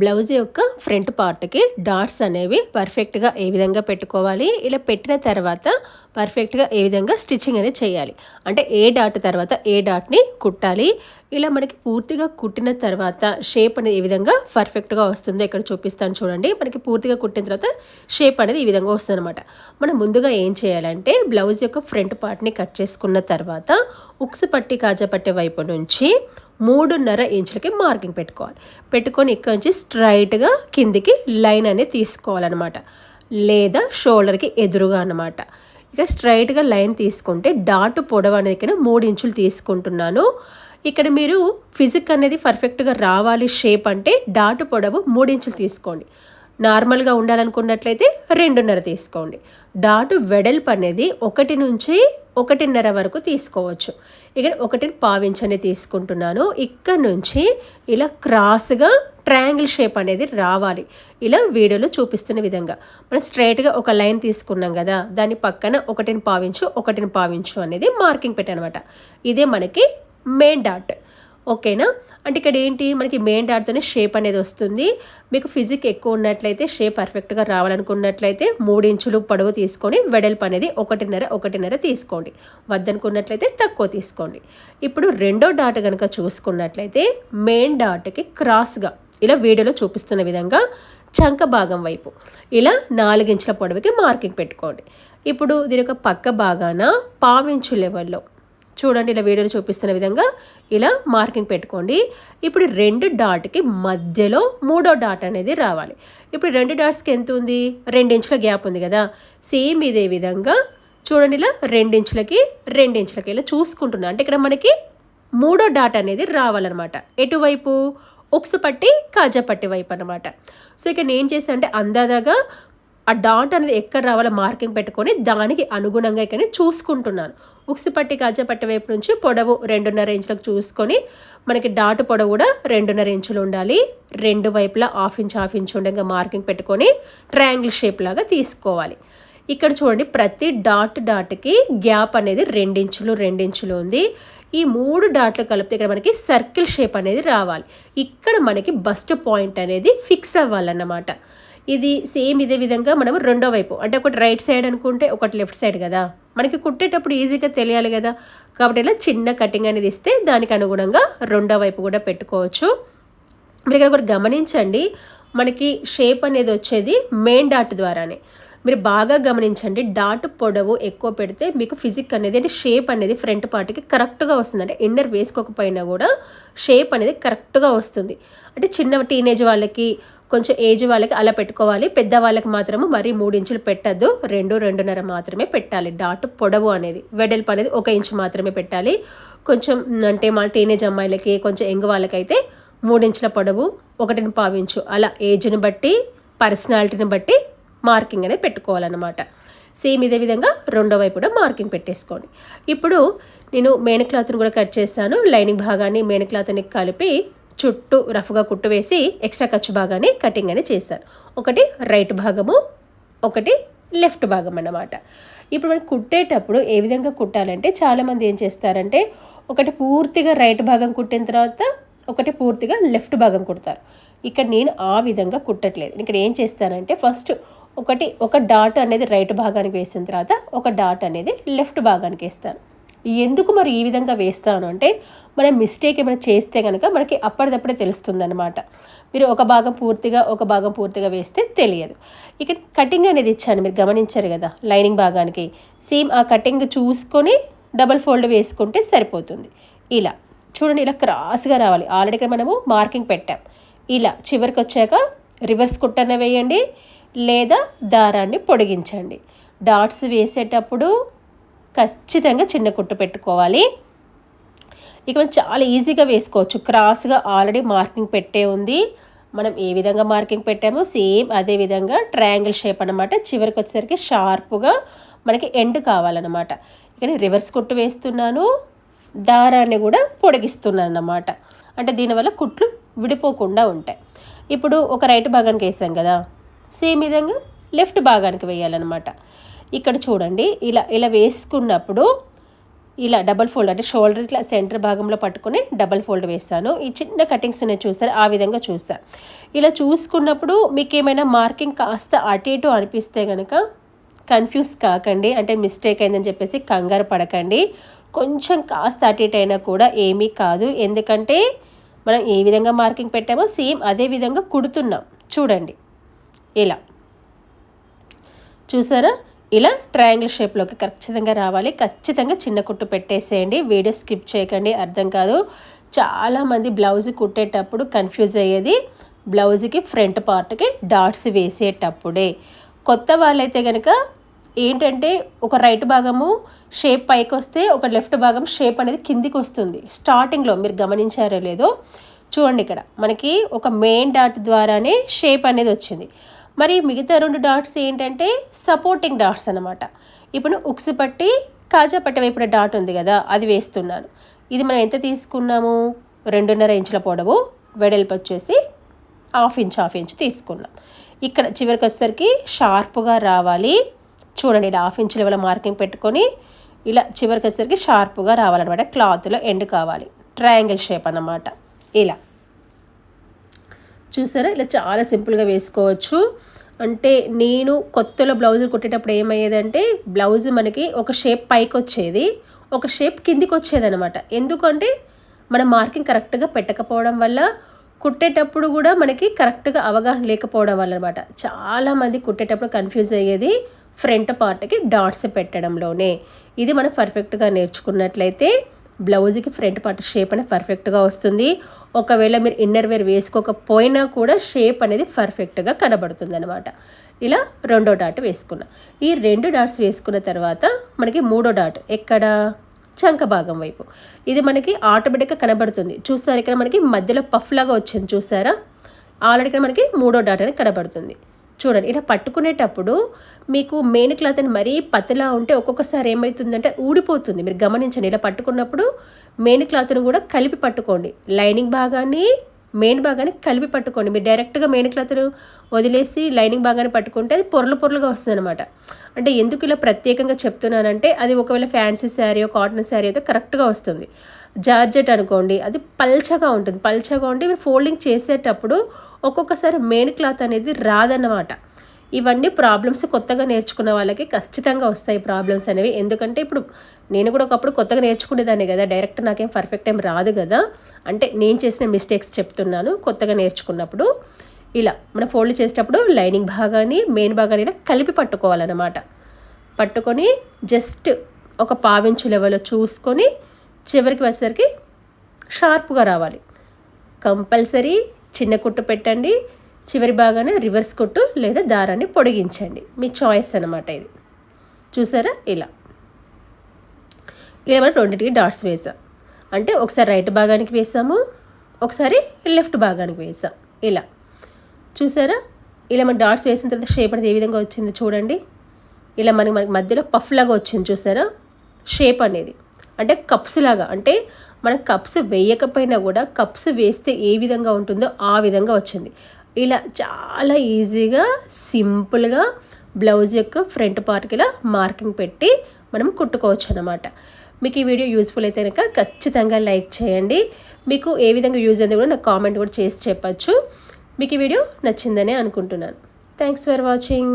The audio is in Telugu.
బ్లౌజ్ యొక్క ఫ్రంట్ పార్ట్కి డాట్స్ అనేవి పర్ఫెక్ట్గా ఏ విధంగా పెట్టుకోవాలి ఇలా పెట్టిన తర్వాత పర్ఫెక్ట్గా ఏ విధంగా స్టిచ్చింగ్ అనేది చేయాలి. అంటే ఏ డాట్ తర్వాత ఏ డాట్ని కుట్టాలి ఇలా మనకి పూర్తిగా కుట్టిన తర్వాత షేప్ అనేది ఏ విధంగా పర్ఫెక్ట్గా వస్తుందో ఇక్కడ చూపిస్తాను చూడండి. మనకి పూర్తిగా కుట్టిన తర్వాత షేప్ అనేది ఈ విధంగా వస్తుంది అనమాట మనం ముందుగా ఏం చేయాలంటే బ్లౌజ్ యొక్క ఫ్రంట్ పార్ట్ని కట్ చేసుకున్న తర్వాత ఉక్స్ పట్టి కాజా పట్టే వైపు నుంచి మూడున్నర ఇంచులకి మార్కింగ్ పెట్టుకోవాలి. పెట్టుకొని ఇక్కడ నుంచి స్ట్రైట్గా కిందికి లైన్ అనేది తీసుకోవాలన్నమాట. లేదా షోల్డర్కి ఎదురుగా అనమాట ఇక స్ట్రైట్గా లైన్ తీసుకుంటే డాట్ పొడవు అనేది కింద మూడు ఇంచులు తీసుకుంటున్నాను. ఇక్కడ మీరు ఫిజిక్ అనేది పర్ఫెక్ట్గా రావాలి షేప్ అంటే డాట్ పొడవు మూడు ఇంచులు తీసుకోండి. నార్మల్గా ఉండాలనుకున్నట్లయితే రెండున్నర తీసుకోండి. డాట్ వెడల్పు అనేది ఒకటి నుంచి ఒకటిన్నర వరకు తీసుకోవచ్చు. ఇక్కడ ఒకటి పావించని తీసుకుంటున్నాను. ఇక్కడ నుంచి ఇలా క్రాస్గా ట్రయాంగిల్ షేప్ అనేది రావాలి. ఇలా వీడియోలో చూపిస్తున్న విధంగా. మనం స్ట్రైట్గా ఒక లైన్ తీసుకున్నాం కదా దాని పక్కన ఒకటిని పావించు ఒకటిని పావించు అనేది మార్కింగ్ పెట్టనమాట. ఇదే మనకి మెయిన్ డాట్. ఓకేనా? అంటే ఇక్కడ ఏంటి? మనకి మెయిన్ డాట్తోనే షేప్ అనేది వస్తుంది. మీకు ఫిజిక్ ఎక్కువ ఉన్నట్లయితే షేప్ పర్ఫెక్ట్గా రావాలనుకున్నట్లయితే మూడించులు పొడవు తీసుకొని వెడల్పు అనేది ఒకటిన్నర ఒకటిన్నర తీసుకోండి. వద్దనుకున్నట్లయితే తక్కువ తీసుకోండి. ఇప్పుడు రెండో డాట్ కనుక చూసుకున్నట్లయితే మెయిన్ డాట్కి క్రాస్గా ఇలా వీడియోలో చూపిస్తున్న విధంగా చంక భాగం వైపు ఇలా నాలుగించుల పొడవుకి మార్కింగ్ పెట్టుకోండి. ఇప్పుడు దీని యొక్క పక్క భాగాన పావించు లెవెల్లో చూడండి ఇలా వీడియోలో చూపిస్తున్న విధంగా ఇలా మార్కింగ్ పెట్టుకోండి. ఇప్పుడు రెండు డాట్కి మధ్యలో మూడో డాట్ అనేది రావాలి. ఇప్పుడు రెండు డాట్స్కి ఎంత ఉంది? రెండించుల గ్యాప్ ఉంది కదా. సేమ్ ఇదే విధంగా చూడండి ఇలా రెండించులకి రెండించులకి ఇలా చూసుకుంటున్నా. అంటే ఇక్కడ మనకి మూడో డాట్ అనేది రావాలన్నమాట. ఎటువైపు? ఉక్సు పట్టి కాజా పట్టి వైపు అనమాట సో ఇక్కడ నేను చేశాను అంటే అందాదాగా ఆ డాట్ అనేది ఎక్కడ రావాలో మార్కింగ్ పెట్టుకొని దానికి అనుగుణంగా ఇక్కడ చూసుకుంటున్నాను. ఉక్సు పట్టి కాజా పట్టి వైపు నుంచి పొడవు రెండున్నర ఇంచులకు చూసుకొని మనకి డాట్ పొడవు కూడా రెండున్నర ఇంచులు ఉండాలి. రెండు వైపులా హాఫ్ ఇంచ్ హాఫ్ ఇంచ్ ఉండగా మార్కింగ్ పెట్టుకొని ట్రయాంగిల్ షేప్ లాగా తీసుకోవాలి. ఇక్కడ చూడండి ప్రతి డాట్ డాట్కి గ్యాప్ అనేది రెండించులు రెండించులు ఉంది. ఈ మూడు డాట్లు కలిపితే ఇక్కడ మనకి సర్కిల్ షేప్ అనేది రావాలి. ఇక్కడ మనకి బస్ట్ పాయింట్ అనేది ఫిక్స్ అవ్వాలన్నమాట. ఇది సేమ్ ఇదే విధంగా మనం రెండో వైపు అంటే ఒకటి రైట్ సైడ్ అనుకుంటే ఒకటి లెఫ్ట్ సైడ్ కదా. మనకి కుట్టేటప్పుడు ఈజీగా తెలియాలి కదా. కాబట్టి ఇలా చిన్న కటింగ్ అనేది ఇస్తే దానికి అనుగుణంగా రెండో వైపు కూడా పెట్టుకోవచ్చు. మీరు ఇక్కడ ఒకటి గమనించండి మనకి షేప్ అనేది వచ్చేది మెయిన్ డాట్ ద్వారానే. మీరు బాగా గమనించండి డాట్ పొడవు ఎక్కువ పెడితే మీకు ఫిజిక్ అనేది అంటే షేప్ అనేది ఫ్రంట్ పార్ట్కి కరెక్ట్గా వస్తుంది. అంటే ఇన్నర్ వేసుకోకపోయినా కూడా షేప్ అనేది కరెక్ట్గా వస్తుంది. అంటే చిన్న టీనేజ్ వాళ్ళకి కొంచెం ఏజ్ వాళ్ళకి అలా పెట్టుకోవాలి. పెద్ద వాళ్ళకి మాత్రము మరీ మూడు ఇంచులు పెట్టద్దు. రెండు రెండున్నర మాత్రమే పెట్టాలి. డాట్ పొడవు అనేది వెడల్పు అనేది ఒక ఇంచు మాత్రమే పెట్టాలి. కొంచెం అంటే మా టీనేజ్ అమ్మాయిలకి కొంచెం ఎంగ వాళ్ళకైతే మూడించుల పొడవు ఒకటిని పావించు అలా ఏజ్ని బట్టి పర్సనాలిటీని బట్టి మార్కింగ్ అనేది పెట్టుకోవాలన్నమాట. సేమ్ ఇదే విధంగా రెండో వైపు కూడా మార్కింగ్ పెట్టేసుకోండి. ఇప్పుడు నేను మేన క్లాత్ని కూడా కట్ చేశాను లైనింగ్ భాగాన్ని మేన క్లాత్ని కలిపి చుట్టూ రఫ్గా కుట్టు వేసి ఎక్స్ట్రా ఖర్చు భాగాన్ని కటింగ్ అని చేశాను ఒకటి రైట్ భాగము ఒకటి లెఫ్ట్ భాగం అన్నమాట. ఇప్పుడు మనం కుట్టేటప్పుడు ఏ విధంగా కుట్టాలంటే చాలామంది ఏం చేస్తారంటే ఒకటి పూర్తిగా రైట్ భాగం కుట్టిన తర్వాత ఒకటి పూర్తిగా లెఫ్ట్ భాగం కుడతారు. ఇక్కడ నేను ఆ విధంగా కుట్టట్లేదు. ఇక్కడ ఏం చేస్తానంటే ఫస్ట్ ఒకటి ఒక డాట్ అనేది రైట్ భాగానికి వేసిన తర్వాత ఒక డాట్ అనేది లెఫ్ట్ భాగానికి వేస్తాను. ఎందుకు మరి ఈ విధంగా వేస్తాను అంటే మనం మిస్టేక్ ఏమైనా చేస్తే కనుక మనకి అప్పటిదప్పుడే తెలుస్తుంది అనమాట మీరు ఒక భాగం పూర్తిగా ఒక భాగం పూర్తిగా వేస్తే తెలియదు. ఇక కటింగ్ అనేది ఇచ్చాను మీరు గమనించారు కదా లైనింగ్ భాగానికి. సేమ్ ఆ కటింగ్ చూసుకొని డబల్ ఫోల్డ్ వేసుకుంటే సరిపోతుంది. ఇలా చూడండి ఇలా క్రాస్గా రావాలి. ఆల్రెడీ ఇక్కడ మనము మార్కింగ్ పెట్టాం. ఇలా చివరికి వచ్చాక రివర్స్ కుట్టన వేయండి లేదా దారాన్ని పొడిగించండి. డాట్స్ వేసేటప్పుడు ఖచ్చితంగా చిన్న కుట్టు పెట్టుకోవాలి. ఇక మనం చాలా ఈజీగా వేసుకోవచ్చు. క్రాస్గా ఆల్రెడీ మార్కింగ్ పెట్టే ఉంది. మనం ఏ విధంగా మార్కింగ్ పెట్టామో సేమ్ అదే విధంగా ట్రయాంగిల్ షేప్ అనమాట చివరికి వచ్చేసరికి షార్ప్గా మనకి ఎండ్ కావాలన్నమాట. ఇక రివర్స్ కుట్టు వేస్తున్నాను. దారాన్ని కూడా పొడిగిస్తున్నాను అన్నమాట. అంటే దీనివల్ల కుట్లు విడిపోకుండా ఉంటాయి. ఇప్పుడు ఒక రైట్ భాగానికి వేసాం కదా. సేమ్ విధంగా లెఫ్ట్ భాగానికి వేయాలన్నమాట. ఇక్కడ చూడండి ఇలా ఇలా వేసుకున్నప్పుడు ఇలా డబల్ ఫోల్డ్ అంటే షోల్డర్ ఇట్లా సెంటర్ భాగంలో పట్టుకుని డబల్ ఫోల్డ్ వేస్తాను ఈ చిన్న కటింగ్స్ నేను చూస్తాను ఆ విధంగా చూస్తాను ఇలా చూసుకున్నప్పుడు మీకు ఏమైనా మార్కింగ్ కాస్త అటు ఇటు అనిపిస్తే కనుక కన్ఫ్యూజ్ కాకండి అంటే మిస్టేక్ అయిందని చెప్పేసి కంగారు పడకండి. కొంచెం కాస్త అటు ఇటు అయినా కూడా ఏమీ కాదు. ఎందుకంటే మనం ఏ విధంగా మార్కింగ్ పెట్టామో సేమ్ అదే విధంగా కుడుతున్నాం. చూడండి ఇలా. చూసారా? ఇలా ట్రయాంగిల్ షేప్లోకి ఖచ్చితంగా రావాలి. ఖచ్చితంగా చిన్న కుట్టు పెట్టేసేయండి. వీడియో స్కిప్ చేయకండి. అర్థం కాదు. చాలామంది బ్లౌజ్ కుట్టేటప్పుడు కన్ఫ్యూజ్ అయ్యేది. బ్లౌజ్కి ఫ్రంట్ పార్ట్కి డాట్స్ వేసేటప్పుడే. కొత్త వాళ్ళైతే కనుక ఏంటంటే ఒక రైట్ భాగము షేప్ పైకి వస్తే ఒక లెఫ్ట్ భాగం షేప్ అనేది కిందికి వస్తుంది. స్టార్టింగ్లో మీరు గమనించారో లేదో చూడండి ఇక్కడ. మనకి ఒక మెయిన్ డాట్ ద్వారానే షేప్ అనేది వచ్చింది. మరి మిగతా రెండు డాట్స్ ఏంటంటే సపోర్టింగ్ డాట్స్ అనమాట ఇప్పుడు ఉక్స్ పట్టి కాజా పట్టి వైపున డాట్ ఉంది కదా అది వేస్తున్నాను. ఇది మనం ఎంత తీసుకున్నాము? రెండున్నర ఇంచుల పొడవు. వెడల్పు వచ్చేసి హాఫ్ ఇంచ్ హాఫ్ ఇంచ్ తీసుకున్నాం. ఇక్కడ చివరికి వచ్చేసరికి షార్ప్గా రావాలి. చూడండి ఇలా హాఫ్ ఇంచ్ లెవెల్ మార్కింగ్ పెట్టుకొని ఇలా చివరికి వచ్చేసరికి షార్ప్గా రావాలన్నమాట. క్లాత్లో ఎండ్ కావాలి. ట్రయాంగిల్ షేప్ అన్నమాట. ఇలా. చూసారా? ఇలా చాలా సింపుల్గా వేసుకోవచ్చు. అంటే నేను కొత్తలో బ్లౌజ్ కుట్టేటప్పుడు ఏమయ్యేదంటే బ్లౌజ్ మనకి ఒక షేప్ పైకి వచ్చేది ఒక షేప్ కిందికి వచ్చేదనమాట ఎందుకంటే మన మార్కింగ్ కరెక్ట్గా పెట్టకపోవడం వల్ల కుట్టేటప్పుడు కూడా మనకి కరెక్ట్గా అవగాహన లేకపోవడం వల్ల అనమాట చాలామంది కుట్టేటప్పుడు కన్ఫ్యూజ్ అయ్యేది ఫ్రంట్ పార్ట్కి డాట్స్ పెట్టడంలోనే. ఇది మనం పర్ఫెక్ట్గా నేర్చుకున్నట్లయితే బ్లౌజ్కి ఫ్రంట్ పార్ట్ షేప్ అనేది పర్ఫెక్ట్గా వస్తుంది. ఒకవేళ మీరు ఇన్నర్ వేర్ వేసుకోకపోయినా కూడా షేప్ అనేది పర్ఫెక్ట్గా కనబడుతుంది అనమాట ఇలా రెండో డాట్ వేసుకున్నా. ఈ రెండు డాట్స్ వేసుకున్న తర్వాత మనకి మూడో డాట్ ఎక్కడ? చంక భాగం వైపు. ఇది మనకి ఆటోమేటిక్గా కనబడుతుంది. చూస్తారు ఇక్కడ మనకి మధ్యలో పఫ్ లాగా వచ్చింది. చూసారా? ఆల్రెడీ ఇక్కడ మనకి మూడో డాట్ అనేది కనబడుతుంది. చూడండి ఇలా పట్టుకునేటప్పుడు మీకు మెయిన్ క్లాత్ అని మరీ పతలా ఉంటే ఒక్కొక్కసారి ఏమవుతుందంటే ఊడిపోతుంది. మీరు గమనించండి ఇలా పట్టుకున్నప్పుడు మెయిన్ క్లాత్ను కూడా కలిపి పట్టుకోండి. లైనింగ్ భాగాన్ని మెయిన్ భాగాన్ని కలిపి పట్టుకోండి. మీరు డైరెక్ట్గా మెయిన్ క్లాత్ను వదిలేసి లైనింగ్ భాగాన్ని పట్టుకుంటే అది పొరలు పొరలుగా వస్తుంది అనమాట అంటే ఎందుకు ఇలా ప్రత్యేకంగా చెప్తున్నానంటే అది ఒకవేళ ఫ్యాన్సీ శారీ కాటన్ శారీ అయితే కరెక్ట్గా వస్తుంది. జార్జెట్ అనుకోండి అది పల్చగా ఉంటుంది. పల్చగా ఉంటే మీరు ఫోల్డింగ్ చేసేటప్పుడు ఒక్కొక్కసారి మెయిన్ క్లాత్ అనేది రాదన్నమాట. ఇవన్నీ ప్రాబ్లమ్స్ కొత్తగా నేర్చుకున్న వాళ్ళకి ఖచ్చితంగా వస్తాయి ప్రాబ్లమ్స్ అనేవి. ఎందుకంటే ఇప్పుడు నేను కూడా ఒకప్పుడు కొత్తగా నేర్చుకునేదాన్ని కదా డైరెక్ట్ నాకేం పర్ఫెక్ట్ ఏం రాదు కదా. అంటే నేను చేసిన మిస్టేక్స్ చెప్తున్నాను కొత్తగా నేర్చుకున్నప్పుడు. ఇలా మనం ఫోల్డ్ చేసేటప్పుడు లైనింగ్ భాగాన్ని మెయిన్ భాగాన్ని ఇలా కలిపి పట్టుకోవాలన్నమాట. పట్టుకొని జస్ట్ ఒక పావించు లెవెల్లో చూసుకొని చివరికి వచ్చేసరికి షార్ప్గా రావాలి. కంపల్సరీ చిన్న కుట్టు పెట్టండి. చివరి భాగాన రివర్స్ కుట్టు లేదా దారాన్ని పొడిగించండి. మీ చాయిస్ అనమాట ఇది. చూసారా? ఇలా. ఇలా మనం రెండింటికి డాట్స్ వేసాం. అంటే ఒకసారి రైట్ భాగానికి వేసాము. ఒకసారి లెఫ్ట్ భాగానికి వేసాం. ఇలా. చూసారా? ఇలా మనం డాట్స్ వేసిన తర్వాత షేప్ అనేది ఏ విధంగా వచ్చింది చూడండి. ఇలా మనకి మనకి మధ్యలో పఫ్ లాగా వచ్చింది. చూసారా? షేప్ అనేది. అంటే కప్స్ లాగా. అంటే మనం కప్స్ వేయకపోయినా కూడా కప్స్ వేస్తే ఏ విధంగా ఉంటుందో ఆ విధంగా వచ్చింది. ఇలా చాలా ఈజీగా సింపుల్గా బ్లౌజ్ యొక్క ఫ్రంట్ పార్ట్కి ఇలా మార్కింగ్ పెట్టి మనం కుట్టుకోవచ్చు అనమాట మీకు ఈ వీడియో యూస్ఫుల్ అయితే కనుక ఖచ్చితంగా లైక్ చేయండి. మీకు ఏ విధంగా యూజ్ అయింది కూడా నాకు కామెంట్ కూడా చేసి చెప్పచ్చు. మీకు ఈ వీడియో నచ్చిందనే అనుకుంటున్నాను. Thanks for watching